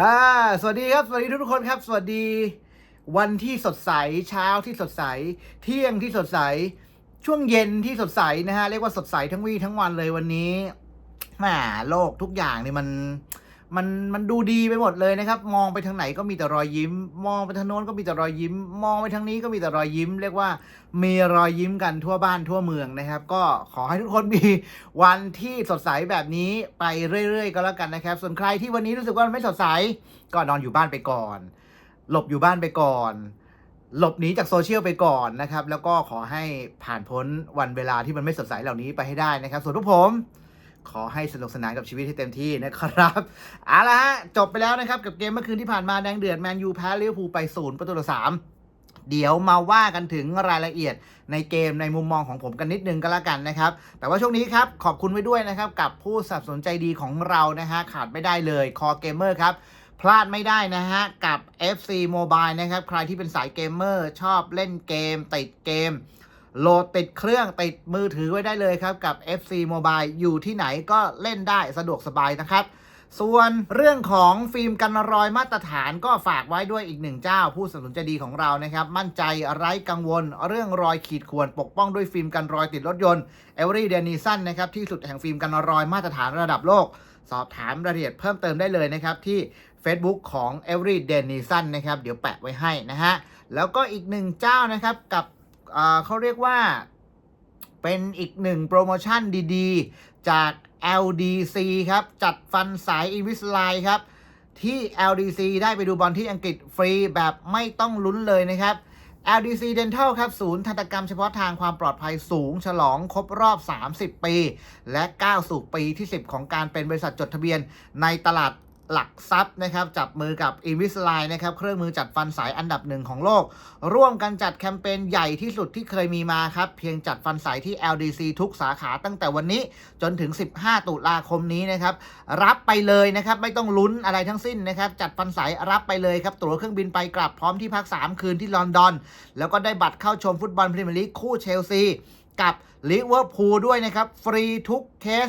อ่าสวัสดีครับ สวัสดีทุกคนครับ สวัสดี วันที่สดใสเช้าที่สดใส เที่ยงที่สดใส ช่วงเย็นที่สดใสนะฮะเรียกว่าสดใสทั้งวี่ทั้งวันเลยวันนี้แหมโลกทุกอย่างนี่มัน มันมันดูดีไปหมดเลยนะครับ มองไปทางไหนก็มีแต่รอยยิ้ม มองไปทางโน้นก็มีแต่รอยยิ้ม มองไปทางนี้ก็มีแต่รอยยิ้ม เรียกว่ามีรอยยิ้มกันทั่วบ้านทั่วเมืองนะครับ ก็ขอให้ทุกคนมีวันที่สดใสแบบนี้ไปเรื่อย ๆ ก็แล้วกันนะครับ ส่วนใครที่วันนี้รู้สึกว่ามันไม่สดใสก็นอนอยู่บ้านไปก่อน หลบอยู่บ้านไปก่อนหลบหนีจากโซเชียลไปก่อนนะครับ แล้วก็ขอให้ผ่านพ้นวันเวลาที่มันไม่สดใสเหล่านี้ไปให้ได้นะครับ ส่วนทุกผม ขอให้สนุกสนานกับชีวิตให้เต็มที่นะครับเอาละฮะจบไปแล้วนะครับ กับเกมเมื่อคืนที่ผ่านมาแดงเดือดแมนยูแพ้ลิเวอร์พูลไปศูนย์ประตูต่อสามเดี๋ยวมาว่ากันถึงรายละเอียดในเกมในมุมมองของผมกันนิดนึงก็แล้วกันนะครับ แต่ว่าช่วงนี้ครับ ขอบคุณไว้ด้วยนะครับ กับผู้สนับสนุนใจดีของเรานะฮะขาดไม่ได้เลยคอเกมเมอร์ครับพลาดไม่ได้นะฮะ กับ FC Mobile นะครับ ใครที่เป็นสายเกมเมอร์ ชอบเล่นเกม ติดเกม โหลดติดเครื่องติดมือถือไว้ได้เลยครับ กับ FC Mobile อยู่ที่ไหนก็เล่นได้สะดวกสบายนะครับ ส่วนเรื่องของฟิล์มกันรอยมาตรฐานก็ฝากไว้ด้วยอีกหนึ่งเจ้า ผู้สนับสนุนใจดีของเรานะครับ มั่นใจไร้กังวล เรื่องรอยขีดข่วนปกป้องด้วยฟิล์มกันรอยติดรถยนต์ e v e r y d e n i s o n นะครับที่สุดแห่งฟิล์มกันรอยมาตรฐานระดับโลก สอบถามรายละเอียดเพิ่มเติมได้เลยนะครับที่ Facebook ของ Every d e n i s o n นะครับ เดี๋ยวแปะไว้ให้นะฮะ แล้วก็อีกหนึ่งเจ้านะครับกับ เขาเรียกว่าเป็นอีกหนึ่งโปรโมชั่นดีๆ จาก LDC ครับ จัดฟันสายอีวิสไลครับ ที่ LDC ได้ไปดูบอลที่อังกฤษฟรีแบบไม่ต้องลุ้นเลยนะครับ LDC Dental ครับ ศูนย์ทันตกรรมเฉพาะทางความปลอดภัยสูง ฉลองครบรอบ 30 ปี และก้าสู่ปีที่ 10 ของการเป็นบริษัทจดทะเบียนในตลาด หลักทรัพย์นะครับจับมือกับ Invisalign นะครับเครื่องมือจัดฟันสายอันดับหนึ่งของโลก ร่วมกันจัดแคมเปญใหญ่ที่สุดที่เคยมีมาครับ เพียงจัดฟันสายที่ LDC ทุกสาขาตั้งแต่วันนี้จนถึง 15 ตุลาคมนี้นะครับ รับไปเลยนะครับ ไม่ต้องลุ้นอะไรทั้งสิ้นนะครับ จัดฟันสายรับไปเลยครับ ตั๋วเครื่องบินไปกลับพร้อมที่พัก 3 คืนที่ลอนดอน แล้วก็ได้บัตรเข้าชมฟุตบอลพรีเมียร์ลีกคู่เชลซีกับลิเวอร์พูลด้วยนะครับ ฟรีทุกเคส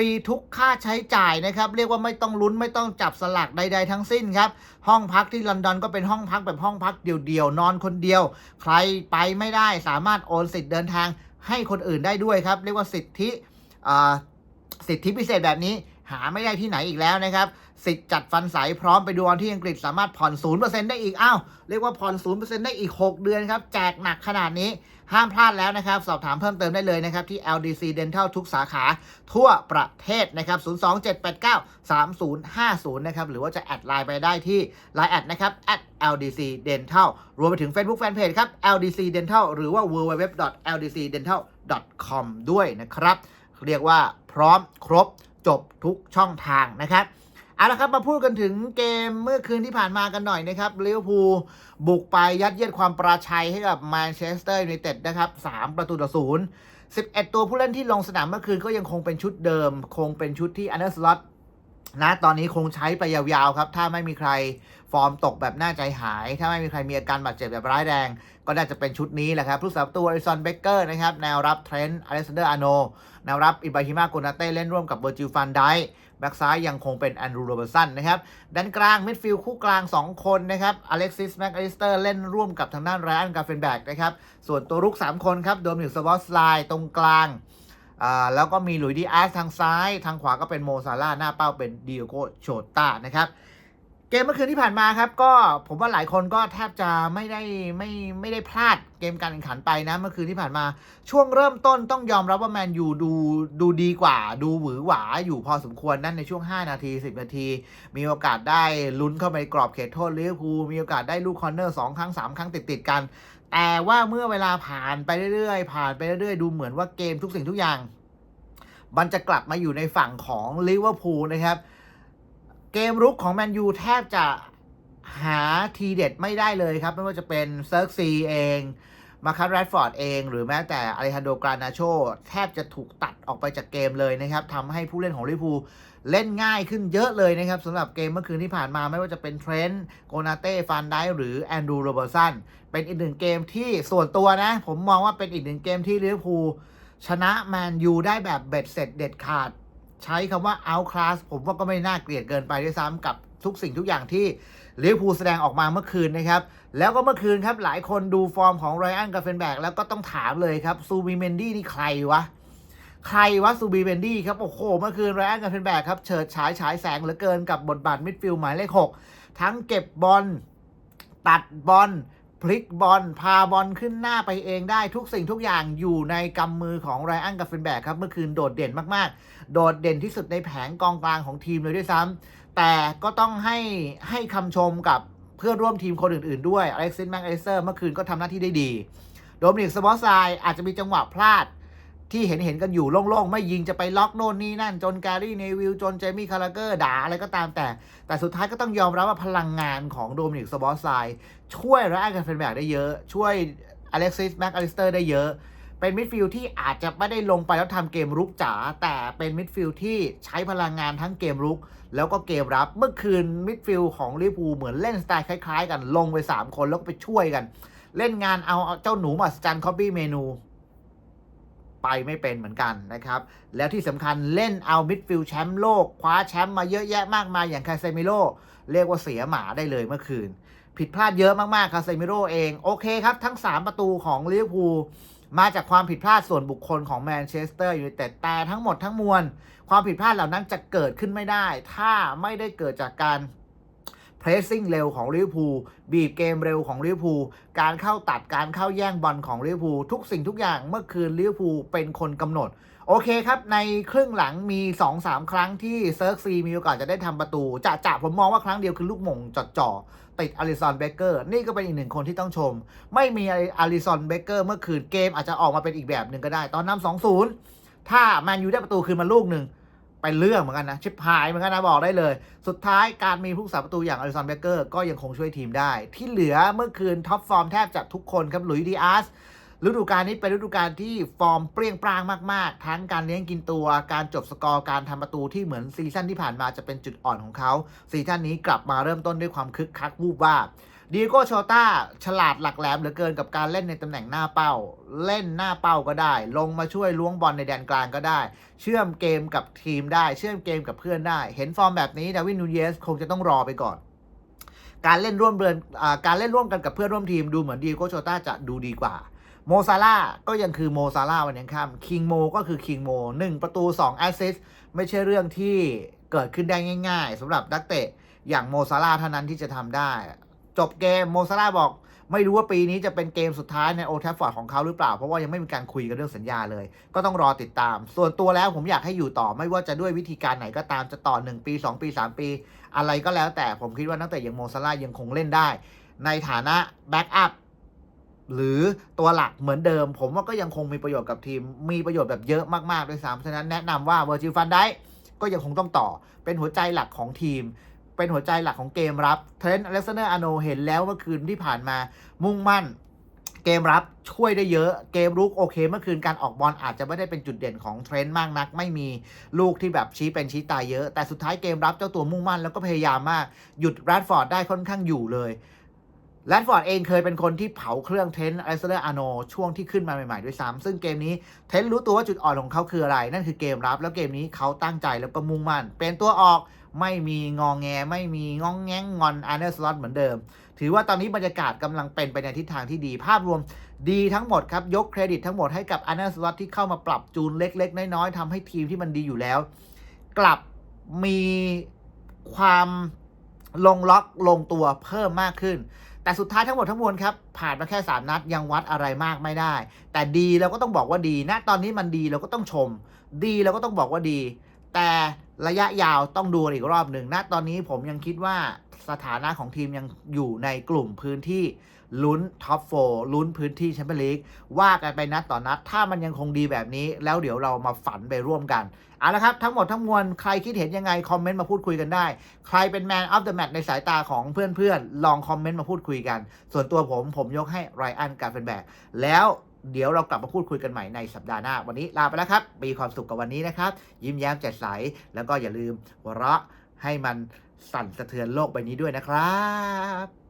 รีทุกค่าใช้จ่ายนะครับ เรียกว่าไม่ต้องลุ้นไม่ต้องจับสลากใด ๆ ทั้งสิ้นครับ ห้องพักที่ลอนดอนก็เป็นห้องพักแบบห้องพักเดี่ยวๆนอนคนเดียว ใครไปไม่ได้สามารถโอนสิทธิ์เดินทางให้คนอื่นได้ด้วยครับ เรียกว่าสิทธิอ่สิทธิพิเศษแบบนี้หาไม่ได้ที่ไหนอีกแล้วนะครับ สิทธิ์จัดฟันใสพร้อมไปดูบอลที่อังกฤษสามารถผ่อน 0%ได้อีก อ้าว เรียกว่าผ่อน 0%ได้อีก 6 เดือนครับ แจกหนักขนาดนี้ ห้ามพลาดแล้วนะครับ สอบถามเพิ่มเติมได้เลยนะครับที่ LDC Dental ทุกสาขาทั่วประเทศนะครับ 027893050 นะครับ หรือว่าจะแอดไลน์ไปได้ที่ Line แอดนะครับ @LDC Dental รวมไปถึง Facebook Fanpage ครับ LDC Dental หรือว่า www.ldcdental.com ด้วยนะครับ เรียกว่าพร้อมครบจบทุกช่องทางนะครับ เอาละครับมาพูดกันถึงเกมเมื่อคืนที่ผ่านมากันหน่อยนะครับลิเวอร์พูลบุกไปยัดเยียดความปราชัยให้กับแมนเชสเตอร์ยูไนเต็ดนะครับ3ประตูต่อศูนย์11 ตัวผู้เล่นที่ลงสนามเมื่อคืนก็ยังคงเป็นชุดเดิม คงเป็นชุดที่อันเดอร์สล็อต นะตอนนี้คงใช้ไปยาวๆครับ ถ้าไม่มีใครฟอร์มตกแบบน่าใจหาย ถ้าไม่มีใครมีอาการบาดเจ็บแบบร้ายแรง ก็น่าจะเป็นชุดนี้แหละครับ ผู้สาประตูอริซอนเบเกอร์นะครับ แนวรับเทรนต์อเล็กซานเดอร์อาโน แนวรับอิบราฮิมาโกนาเต้เล่นร่วมกับเบอร์จิลฟันไดแบ็กซ้ายยังคงเป็นแอนดรูโรเบอร์สันนะครับด้านกลางมิดฟิลด์คู่กลาง 2 คนนะครับอเล็กซิสแม็กอลิสเตอร์เล่นร่วมกับทางด้านไรอันกาเฟนแบกนะครับ ส่วนตัวรุก 3 คนครับโดมินิกสวอสไลตรงกลาง อ่าแล้วก็มีหลุยดีอาร์สทางซ้าย ทางขวาก็เป็นโมซาร่าหน้าเป้าเป็นดิโอโกโชต้านะครับ เกมเมื่อคืนที่ผ่านมาครับ ก็ผมว่าหลายคนก็แทบจะไม่ได้ไม่ไม่ได้พลาดเกมการแข่งขันไปนะเมื่อคืนที่ผ่านมาช่วงเริ่มต้นต้องยอมรับว่าแมนยูดูดูดีกว่า ดูหวือหวาอยู่พอสมควรนั่นในช่วง 5 นาที 10 นาที มีโอกาสได้ลุ้นเข้าไปกรอบเขตโทษลิเวอร์พูลมีโอกาสได้ลูกคอร์เนอร์ 2 ครั้ง 3 ครั้งติดติดกัน แต่ว่าเมื่อเวลาผ่านไปเรื่อยๆ ผ่านไปเรื่อยๆ ดูเหมือนว่าเกมทุกสิ่งทุกอย่าง มันจะกลับมาอยู่ในฝั่งของลิเวอร์พูลนะครับ เกมรุกของแมนยูแทบจะหาทีเด็ดไม่ได้เลยครับ ไม่ว่าจะเป็นเซิร์กซีเอง มาคัสแรดฟอร์ดเอง หรือแม้แต่อเลฮันโดกรานาโชแทบจะถูกตัดออกไปจากเกมเลยนะครับทำให้ผู้เล่นของลิเวอร์พูลเล่นง่ายขึ้นเยอะเลยนะครับสำหรับเกมเมื่อคืนที่ผ่านมาไม่ว่าจะเป็นเทรนต์โกนาเต้ฟานไดหรือแอนดรูโรเบอร์สันเป็นอีกหนึ่งเกมที่ส่วนตัวนะ ผมมองว่าเป็นอีกหนึ่งเกมที่ลิเวอร์พูลชนะแมนยูได้แบบเบ็ดเสร็จเด็ดขาด ใช้คำว่า outclass ผมว่าก็ไม่น่าเกลียดเกินไปด้วยซ้ำกับ ทุกสิ่งทุกอย่างที่ลิเวอร์พูลแสดงออกมาเมื่อคืนนะครับ แล้วก็เมื่อคืนครับหลายคนดูฟอร์มของไรอันกาเฟนแบกแล้วก็ต้องถามเลยครับซูบีเมนดี้นี่ใครวะ ใครวะซูบีเมนดี้ครับ โอ้โห เมื่อคืนไรอันกาเฟนแบกครับเฉิดฉายฉายแสงเหลือเกินกับบทบาทมิดฟิลด์หมายเลขหกทั้งเก็บบอลตัดบอล พลิกบอลพาบอลขึ้นหน้าไปเองได้ทุกสิ่งทุกอย่างอยู่ในกำมือของไรอันกาเฟนแบกครับ เมื่อคืนโดดเด่นมากๆ โดดเด่นที่สุดในแผงกองกลางของทีมเลยด้วยซ้ำแต่ก็ต้องให้ให้คำชมกับเพื่อนร่วมทีมคนอื่นๆด้วยอเล็กซิสแมกอเซอร์เมื่อคืนก็ทำหน้าที่ได้ดี โดมินิกสปอสไซอาจจะมีจังหวะพลาด ที่เห็นเห็นๆกันอยู่โล่งๆ ไม่ยิงจะไปล็อกโน่นนี่นั่น จนแกรี่เนวิลจนเจมี่คาราเกอร์ด่าอะไรก็ตามแต่ แต่สุดท้ายก็ต้องยอมรับว่าพลังงานของโดมินิกสบอสไซช่วยไรอันกันเฟนแบกได้เยอะ ช่วยอเล็กซิสแม็กอลิสเตอร์ได้เยอะเป็นมิดฟิลด์ที่อาจจะไม่ได้ลงไปแล้วทำเกมรุกจ๋าแต่เป็นมิดฟิลด์ที่ใช้พลังงานทั้งเกมรุก แล้วก็เกมรับเมื่อคืนมิดฟิลด์ของลิเวอร์พูเหมือนเล่นสไตล์คล้ายๆ กันลงไป 3 คนแล้วก็ไปช่วยกัน เล่นงานเอาเจ้าหนูมาสจันคอปปี้เมนู ไปไม่เป็นเหมือนกันนะครับ แล้วที่สำคัญเล่นเอามิดฟิลด์แชมป์โลก คว้าแชมป์มาเยอะแยะมากมายอย่างคาเซมิโลเรียกว่าเสียหมาได้เลยเมื่อคืน ผิดพลาดเยอะมากๆคาเซมิโลเอง โอเคครับ ทั้ง 3 ประตูของลิเวอร์พูลมาจากความผิดพลาดส่วนบุคคลของแมนเชสเตอร์ยูไนเต็ดแต่ทั้งหมดทั้งมวล ความผิดพลาดเหล่านั้นจะเกิดขึ้นไม่ได้ ถ้าไม่ได้เกิดจากการ pressing เร็วของลิเวอร์พูลบีบเกมเร็วของลิเวอร์พูลการเข้าตัดการเข้าแย่งบอลของลิเวอร์พูลทุกสิ่งทุกอย่างเมื่อคืนลิเวอร์พูลเป็นคนกำหนด โอเคครับ ในครึ่งหลังมี 2-3 ครั้งที่เซิร์กซีมีโอกาสจะได้ทำประตู จะจะผมมองว่าครั้งเดียวคือลูกมงจอดจ่อติดอาริสันเบเกอร์นี่ก็เป็นอีกหนึ่งคนที่ต้องชม ไม่มีอาริสันเบเกอร์เมื่อคืนเกมอาจจะออกมาเป็นอีกแบบหนึ่งก็ได้ ตอนนำ2-0ถ้าแมนยูได้ประตูคืนมาลูกหนึ่ง เป็นเรื่องเหมือนกันนะชิบหายเหมือนกันนะบอกได้เลย สุดท้ายการมีผู้สาประตูอย่างอลิสันเบเกอร์ก็ยังคงช่วยทีมได้ ที่เหลือเมื่อคืนท็อปฟอร์มแทบจะทุกคนครับหลุยส์ดีอาร์สฤดูกาลนี้เป็นฤดูกาลที่ฟอร์มเปรี้ยงปร้างมาก ๆ ทั้งการเลี้ยงกินตัว การจบสกอร์ การทำประตูที่เหมือนซีซั่นที่ผ่านมาจะเป็นจุดอ่อนของเขา ซีซั่นนี้กลับมาเริ่มต้นด้วยความคึกคักวูบวาบ ดีโก้โชต้าฉลาดหลักแหลมเหลือเกินกับการเล่นในตำแหน่งหน้าเป้า เล่นหน้าเป้าก็ได้ ลงมาช่วยล้วงบอลในแดนกลางก็ได้ เชื่อมเกมกับทีมได้ เชื่อมเกมกับเพื่อนได้ เห็นฟอร์มแบบนี้ดาวินนูเยสคงจะต้องรอไปก่อน การเล่นร่วมเดือนอการเล่นร่วมกันกับเพื่อนร่วมทีมดูเหมือนดีโก้โชต้าจะดูดีกว่าโมซาร่าก็ยังคือโมซาร่าวันยังค่ำคิงโมก็คือคิงโมหนึ่งประตู 2 แอสซิสไม่ใช่เรื่องที่เกิดขึ้นได้ง่าย ๆสำหรับนักเตะอย่างโมซาร่าเท่านั้นที่จะทำได้ จบเกมโมซาร่าบอก ไม่รู้ว่าปีนี้จะเป็นเกมสุดท้ายในโอทัฟฟอร์ดของเขาหรือเปล่า เพราะว่ายังไม่มีการคุยกันเรื่องสัญญาเลย ก็ต้องรอติดตาม ส่วนตัวแล้วผมอยากให้อยู่ต่อไม่ว่าจะด้วยวิธีการไหนก็ตามจะต่อ 1 ปี 2 ปี 3 ปี อะไรก็แล้วแต่ผมคิดว่านักเตะอย่างโมซาร่ายังคงเล่นได้ ในฐานะแบ็กอัพหรือตัวหลักเหมือนเดิม ผมว่าก็ยังคงมีประโยชน์กับทีม มีประโยชน์แบบเยอะมากๆด้วยซ้ำฉะนั้นแนะนำว่าเวอร์จิลฟันได้ก็ยังคงต้องต่อเป็นหัวใจหลักของทีม เป็นหัวใจหลักของเกมรับเทรนต์อเล็กซานเดอร์อโนเห็นแล้วเมื่อคืนที่ผ่านมามุ่งมั่นเกมรับช่วยได้เยอะ เกมรุกโอเค เมื่อคืนการออกบอลอาจจะไม่ได้เป็นจุดเด่นของเทรนต์มากนัก ไม่มีลูกที่แบบชี้เป็นชี้ตายเยอะ แต่สุดท้ายเกมรับเจ้าตัวมุ่งมั่นแล้วก็พยายามมาก หยุดแรดฟอร์ดได้ค่อนข้างอยู่เลยแรดฟอร์ดเองเคยเป็นคนที่เผาเครื่องเทนต์อเล็กซานเดอร์อาโนช่วงที่ขึ้นมาใหม่ๆด้วยซ้ำซึ่งเกมนี้เทนต์รู้ตัวว่าจุดอ่อนของเขาคืออะไร นั่นคือเกมรับ แล้วเกมนี้เขาตั้งใจแล้วก็มุ่งมั่น เป็นตัวออก ไม่มีงองแง ไม่มีงองแงงงอนอาร์เนสล็อตเหมือนเดิม ถือว่าตอนนี้บรรยากาศกำลังเป็นไปในทิศทางที่ดี ภาพรวมดีทั้งหมดครับ ยกเครดิตทั้งหมดให้กับอาร์เนสล็อตที่เข้ามาปรับจูนเล็ก ๆ น้อยๆทำให้ทีมที่มันดีอยู่แล้ว กลับมีความลงล็อกลงตัวเพิ่มมากขึ้น แต่สุดท้ายทั้งหมดทั้งมวลครับผ่านมาแค่ 3 นัดยังวัดอะไรมากไม่ได้ แต่ดีเราก็ต้องบอกว่าดีนะตอนนี้มันดีเราก็ต้องชม ดีเราก็ต้องบอกว่าดี แต่ ระยะยาวต้องดูอีกรอบหนึ่งนะตอนนี้ผมยังคิดว่าสถานะของทีมยังอยู่ในกลุ่มพื้นที่ลุ้นท็อปโฟลุ้นพื้นที่แชมเปี้ยนลีกว่ากันไปนัดต่อนนัด ถ้ามันยังคงดีแบบนี้ แล้วเดี๋ยวเรามาฝันไปร่วมกันเอาละครับทั้งหมดทั้งมวลใครคิดเห็นยังไง คอมเมนต์มาพูดคุยกันได้ ใครเป็นแมนออฟเดอะแมตช์ในสายตาของเพื่อนๆ ลองคอมเมนต์มาพูดคุยกัน ส่วนตัวผมผมยกให้ไรอันการเป็นแบกแล้ว เดี๋ยวเรากลับมาพูดคุยกันใหม่ในสัปดาห์หน้า วันนี้ลาไปแล้วครับ มีความสุขกับวันนี้นะครับ ยิ้มแย้มแจ่มใส แล้วก็อย่าลืมหัวเราะให้มันสั่นสะเทือนโลกใบนี้ด้วยนะครับ